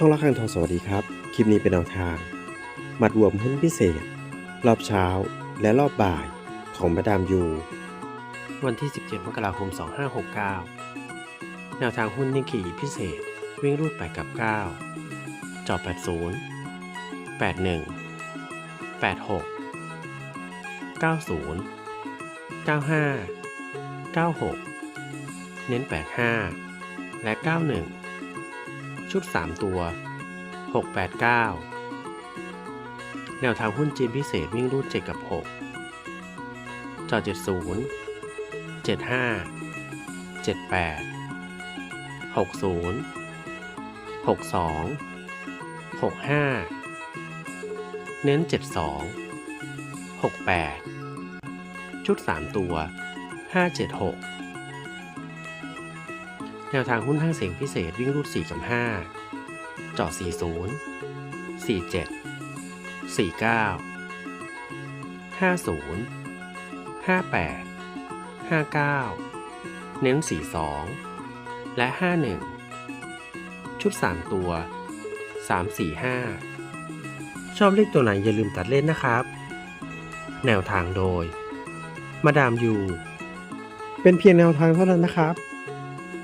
ช่องละคังทองสวัสดีครับ คลิปนี้เป็นแนวทางมัดรวมหุ้นพิเศษ รอบเช้าและรอบบ่ายของมาดามยู วันที่ 17 มกราคม 2569 แนวทางหุ้นนิกเกิพิเศษ วิ่งรูดไปกับ 9 จอ80 81 86 90 95 96 เน้น 85 และ 91 ชุด 3 ตัว 689 แนวทางหุ้นจีนพิเศษวิ่งรูด 7 กับ 6จอ70 75 78 60 62 65 เน้น 72 68 ชุด 3 ตัว 576 แนวทางหุ้นห้างเสียงพิเศษวิ่งรูด 4 กับ5จอ40 47 49 50 58 59 เน้น 42 และ 51 ชุด 3 ตัว 3 4 5 ชอบเลขตัวไหนอย่าลืมตัดเล่นนะครับ แนวทางโดย มาดามยู เป็นเพียงแนวทางเท่านั้นนะครับ